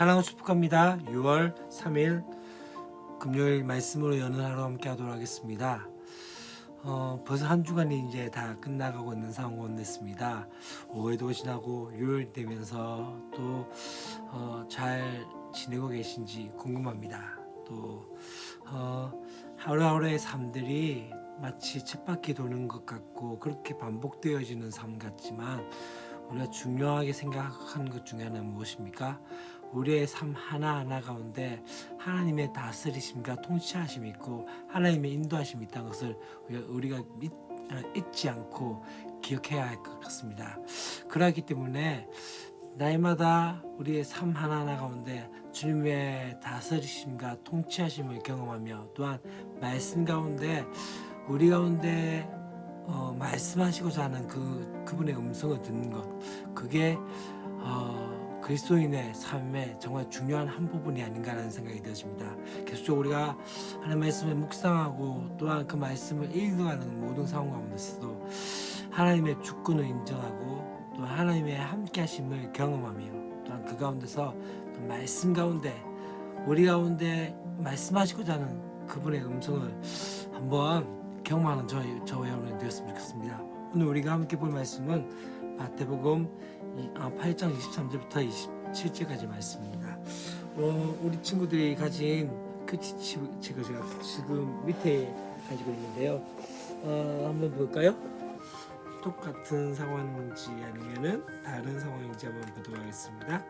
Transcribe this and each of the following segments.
사랑하고 축복합니다. 6월 3일 금요일 말씀으로 여는 하루 함께 하도록 하겠습니다. 어, 벌써 한 주간이 이제 다 끝나가고 있는 상황 됐습니다. 5회도 지나고 6월 되면서 또 어, 잘 지내고 계신지 궁금합니다. 또 어, 하루하루의 삶들이 마치 쳇바퀴 도는 것 같고 그렇게 반복되어지는 삶 같지만 우리가 중요하게 생각하는 것 중에 하나는 무엇입니까? 우리의 삶 하나하나 가운데 하나님의 다스리심과 통치하심이 있고 하나님의 인도하심이 있다는 것을 우리가, 믿, 아, 잊지 않고 기억해야 할 것 같습니다. 그러기 때문에 날마다 우리의 삶 하나하나 가운데 주님의 다스리심과 통치하심을 경험하며 또한 말씀 가운데 우리 가운데 어, 말씀하시고자 하는 그 그분의 음성을 듣는 것 그게 어, 그리스도인의 삶의 정말 중요한 한 부분이 아닌가라는 생각이 되었습니다. 계속 우리가 하나님 말씀을 묵상하고 또한 그 말씀을 읽어가는 모든 상황 가운데서도 하나님의 주권을 인정하고 또 하나님의 함께하심을 경험하며 또한 그 가운데서 또 말씀 가운데 우리 가운데 말씀하시고자 하는 그분의 음성을 한번 경험하는 저, 저와 여러분이 되었으면 좋겠습니다. 오늘 우리가 함께 볼 말씀은 마태복음 8장 23절부터 27절까지 말씀입니다. 어, 우리 친구들이 가진 큐티칩을 제가 지금 밑에 가지고 있는데요. 어, 한번 볼까요? 똑같은 상황인지 아니면은 다른 상황인지 한번 보도록 하겠습니다.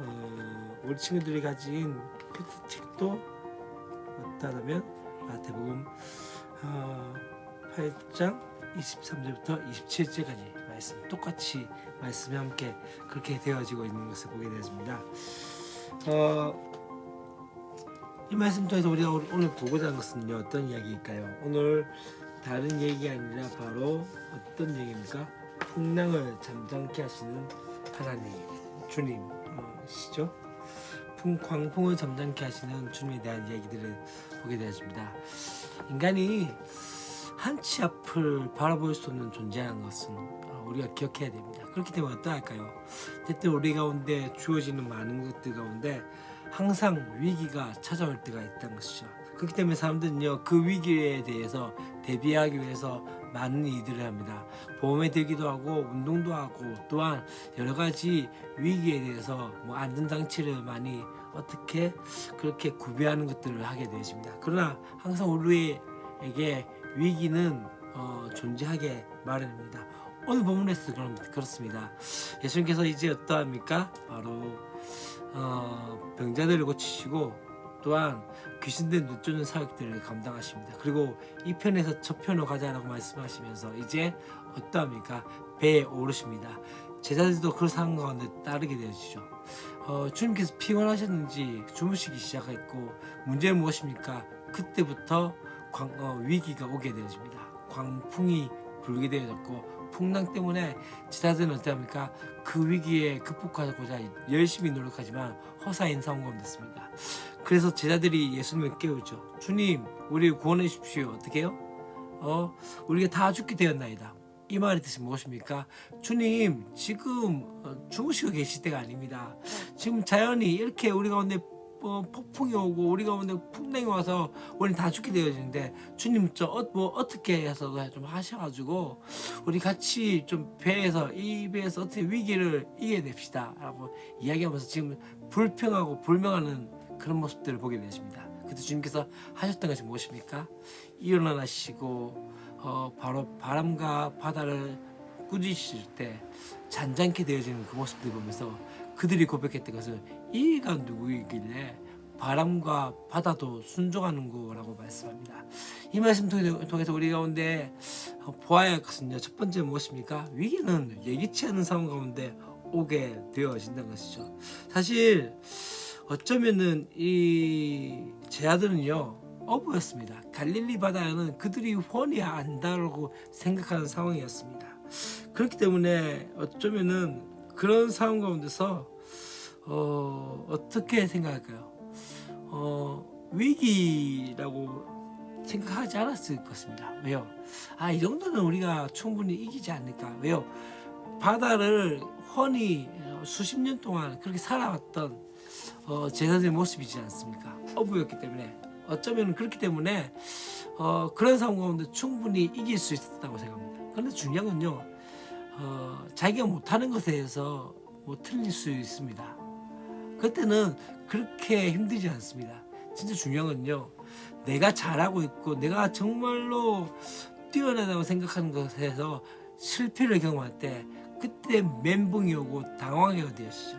어, 우리 친구들이 가진 큐티책도 어떠하다면 마태복음 어, 8장 23절부터 27절까지 말씀 똑같이 말씀이 함께 그렇게 되어지고 있는 것을 보게 되었습니다. 어, 이 말씀 통해서 우리가 오늘 보고자 하는 것은요 어떤 이야기일까요? 오늘 다른 얘기가 아니라 바로 어떤 얘기입니까? 풍랑을 잠잠케 하시는 하나님 주님이시죠. 풍 광풍을 잠잠케 하시는 주님에 대한 이야기들을 보게 되었습니다. 인간이 한치 앞을 바라볼 수 없는 존재라는 것은 어, 우리가 기억해야 됩니다. 그렇기 때문에 어떠할까요? 때때 우리 가운데 주어지는 많은 것들 가운데 항상 위기가 찾아올 때가 있다는 것이죠. 그렇기 때문에 사람들은요 그 위기에 대해서 대비하기 위해서 많은 일들을 합니다. 보험에 들기도 하고 운동도 하고 또한 여러 가지 위기에 대해서 뭐 안전장치를 많이 어떻게 그렇게 구비하는 것들을 하게 되십니다. 그러나 항상 우리에게 위기는 어, 존재하게 마련입니다. 오늘 본문에서 그럼 그렇습니다. 예수님께서 이제 어떠합니까? 바로 어, 병자들을 고치시고 또한 귀신들 눈쫓는 사역들을 감당하십니다. 그리고 이 편에서 저 편으로 가자라고 말씀하시면서 이제 어떠합니까? 배에 오르십니다. 제자들도 그 상황 가운데 따르게 되어지죠. 어, 주님께서 피곤하셨는지 주무시기 시작했고 문제는 무엇입니까? 그때부터 광, 어, 위기가 오게 되어집니다. 광풍이 불게 되어졌고 풍랑 때문에 제자들은 어떻습니까? 그 위기에 극복하고자 열심히 노력하지만 허사인 상황이 됐습니다. 그래서 제자들이 예수님을 깨우죠. 주님, 우리 구원해 주십시오. 어떻게 해요? 어, 우리가 다 죽게 되었나이다. 이 말의 뜻이 무엇입니까? 주님, 지금 어, 주무시고 계실 때가 아닙니다. 지금 자연이 이렇게 우리 가운데 어, 폭풍이 오고 우리 가운데 풍랑이 와서 우리 다 죽게 되어지는데 주님 저뭐 어, 어떻게 해서 좀 하셔가지고 우리 같이 좀 배에서 이 배에서 어떻게 위기를 이겨냅시다라고 이야기하면서 지금 불평하고 불명하는 그런 모습들을 보게 되십니다. 그때 주님께서 하셨던 것이 무엇입니까? 일어나시고 어, 바로 바람과 바다를 꾸짖으실 때 잔잔케 되어지는 그 모습들 보면서 그들이 고백했던 것은 이가 누구이길래 바람과 바다도 순종하는 거라고 말씀합니다. 이 말씀 통해서 우리 가운데 보아야 할 것은요. 첫 번째 무엇입니까? 위기는 예기치 않은 상황 가운데 오게 되어진다는 것이죠. 사실 어쩌면은 이 제자들은요 어부였습니다. 갈릴리 바다에는 그들이 훤히 안다라고 생각하는 상황이었습니다. 그렇기 때문에 어쩌면은 그런 상황 가운데서 어, 어떻게 생각할까요? 어, 위기라고 생각하지 않았을 것입니다. 왜요? 아, 이 정도는 우리가 충분히 이기지 않을까? 왜요? 바다를 훤히 수십 년 동안 그렇게 살아왔던 어, 제자들의 모습이지 않습니까? 어부였기 때문에 어쩌면 그렇기 때문에 어, 그런 상황 가운데 충분히 이길 수 있었다고 생각합니다. 그런데 중요한 건요, 어, 자기가 못하는 것에 대해서 뭐 틀릴 수 있습니다. 그때는 그렇게 힘들지 않습니다. 진짜 중요한 건요, 내가 잘하고 있고 내가 정말로 뛰어나다고 생각하는 것에서 실패를 경험할 때 그때 멘붕이 오고 당황하게 되시죠.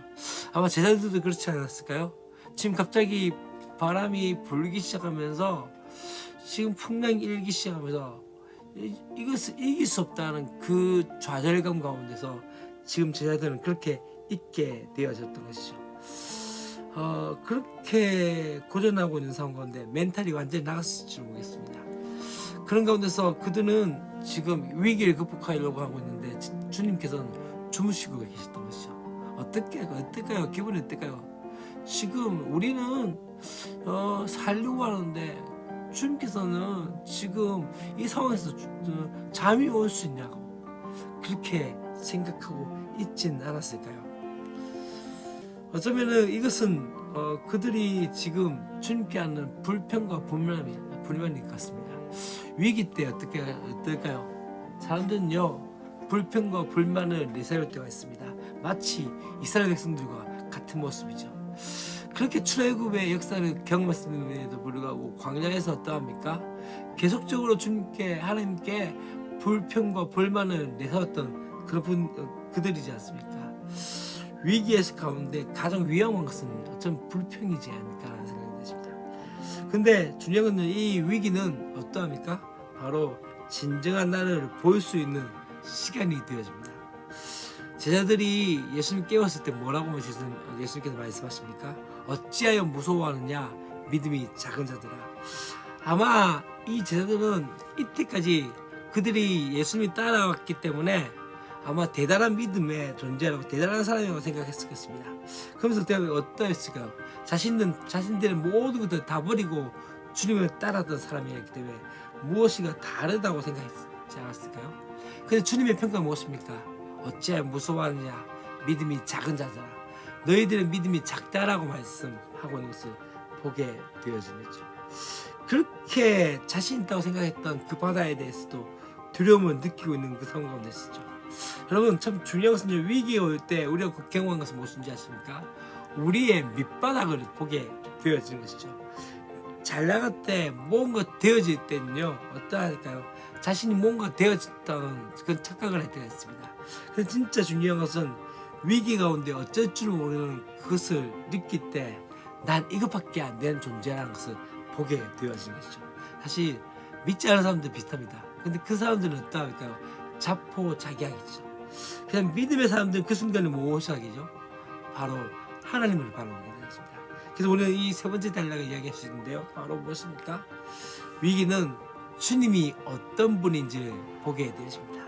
아마 제자들도 그렇지 않았을까요? 지금 갑자기 바람이 불기 시작하면서 지금 풍랑이 일기 시작하면서 이- 이것을 이길 수 없다는 그 좌절감 가운데서 지금 제자들은 그렇게 있게 되어졌던 것이죠. 어, 그렇게 고전하고 있는 상황 가운데 멘탈이 완전히 나갔을지 모르겠습니다. 그런 가운데서 그들은 지금 위기를 극복하려고 하고 있는데 지- 주님께서는 주무시고 계셨던 것이죠. 어떻게 어떨까요? 기분이 어떨까요? 지금 우리는 어, 살려고 하는데 주님께서는 지금 이 상황에서 주- 어, 잠이 올 수 있냐고 그렇게 생각하고 있진 않았을까요? 어쩌면은 이것은 어, 그들이 지금 주님께 하는 불평과 불만이 불만인 것 같습니다. 위기 때 어떻게 어떨까요? 사람들은요 불평과 불만을 내세울 때가 있습니다. 마치 이스라엘 백성들과 같은 모습이죠. 그렇게 출애굽의 역사를 경험했음에도 불구하고 광야에서 어떠합니까? 계속적으로 주님께 하나님께 불평과 불만을 내세웠던 그런 분 어, 그들이지 않습니까? 위기의 가운데 가장 위험한 것은 어쩜 불평이지 않을까라는 생각이 드십니다. 근데 중요한 이 위기는 어떠합니까? 바로 진정한 나를 볼 수 있는 시간이 되어집니다. 제자들이 예수님 깨웠을 때 뭐라고 예수님, 예수님께서 말씀하십니까? 어찌하여 무서워하느냐 믿음이 작은 자들아. 아마 이 제자들은 이때까지 그들이 예수님이 따라왔기 때문에 아마 대단한 믿음의 존재라고 대단한 사람이라고 생각했을 것입니다. 그러면서 그때 어떠했을까요? 자신은 자신들의 모든 것을 다 버리고 주님을 따랐던 사람이었기 때문에 무엇이가 다르다고 생각했지 않았을까요? 근데 주님의 평가는 무엇입니까? 어찌하여 무서워하느냐 믿음이 작은 자들아 너희들의 믿음이 작다라고 말씀하고 있는 것을 보게 되어지는 거죠. 그렇게 자신 있다고 생각했던 그 바다에 대해서도 두려움을 느끼고 있는 그 상황 가운데 있었죠. 여러분 참 중요한 것은 위기가 올때 우리가 그 경험한 것은 무엇인지 아십니까? 우리의 밑바닥을 보게 되어지는 것이죠. 잘 나갈 때 뭔가 되어질 때는요 어떠할까요? 자신이 뭔가 되어졌다는 그런 착각을 할 때가 있습니다. 근데 진짜 중요한 것은 위기 가운데 어쩔 줄 모르는 그것을 느낄 때 난 이것밖에 안 되는 존재라는 것을 보게 되어지는 것이죠. 사실 믿지 않는 사람들 비슷합니다. 근데 그 사람들은 어떠할까요? 자포자기하겠죠. 그냥 믿음의 사람들은 그 순간에 무엇을 하겠죠? 바로 하나님을 바라보게 되었습니다. 그래서 오늘 이 세 번째 단락을 이야기하시는데요. 바로 무엇입니까? 위기는 주님이 어떤 분인지를 보게 되십니다.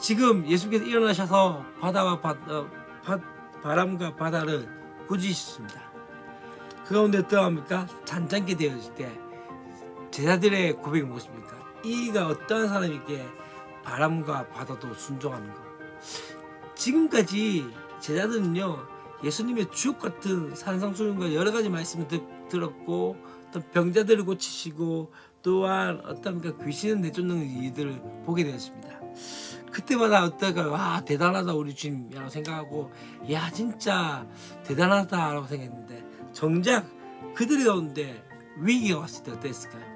지금 예수께서 일어나셔서 바다와 바, 어, 바, 바람과 바다를 꾸짖으십니다. 그 가운데 어떠합니까? 잔잔게 되어질 때 제자들의 고백이 무엇입니까? 이가 어떠한 사람에게 바람과 바다도 순종하는 것. 지금까지 제자들은요 예수님의 주옥 같은 산상수훈과 여러 가지 말씀을 듣, 들었고 또 병자들을 고치시고 또한 어떠합니까 귀신을 내쫓는 일들을 보게 되었습니다. 그때마다 어떨까 와 대단하다 우리 주님이라고 생각하고 야 진짜 대단하다라고 생각했는데 정작 그들 가운데 위기가 왔을 때 어땠을까요?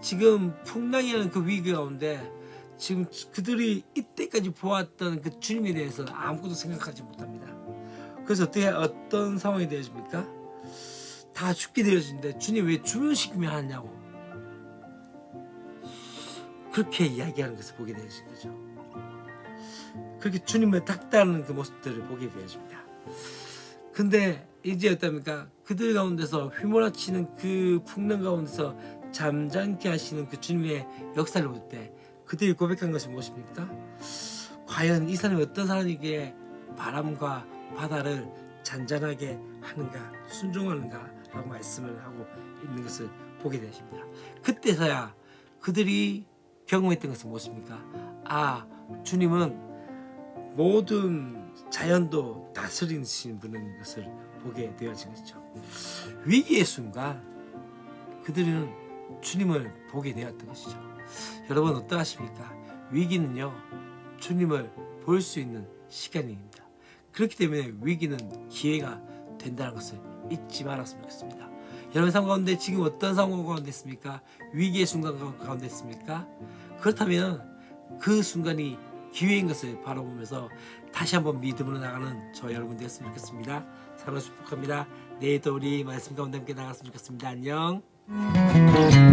지금 풍랑이라는 그 위기 가운데 지금 그들이 이때까지 보았던 그 주님에 대해서 아무것도 생각하지 못합니다. 그래서 어떻게 어떤 상황이 되어집니까? 다 죽게 되어지는데 주님 왜 주문시키면 하냐고 그렇게 이야기하는 것을 보게 되어진 거죠. 그렇게 주님을 닥다는 그 모습들을 보게 되어집니다. 근데 이제 어떻습니까? 그들 가운데서 휘몰아치는 그 풍랑 가운데서 잠잠케 하시는 그 주님의 역사를 볼 때 그들이 고백한 것이 무엇입니까? 과연 이 사람이 어떤 사람이기에 바람과 바다를 잔잔하게 하는가 순종하는가 라고 말씀을 하고 있는 것을 보게 되십니다. 그때서야 그들이 경험했던 것은 무엇입니까? 아 주님은 모든 자연도 다스리신 분인 것을 보게 되어진 것이죠. 위기의 순간 그들은 주님을 보게 되었던 것이죠. 여러분 어떠하십니까? 위기는요 주님을 볼 수 있는 시간입니다. 그렇기 때문에 위기는 기회가 된다는 것을 잊지 말았으면 좋겠습니다. 여러분 삶 가운데 지금 어떤 상황 가운데 있습니까? 위기의 순간 가운데 있습니까? 그렇다면 그 순간이 기회인 것을 바라보면서 다시 한번 믿음으로 나가는 저 여러분 되었으면 좋겠습니다. 사랑을 축복합니다. 내일도 우리 말씀 가운데 함께 나갔으면 좋겠습니다. 안녕. Thank you.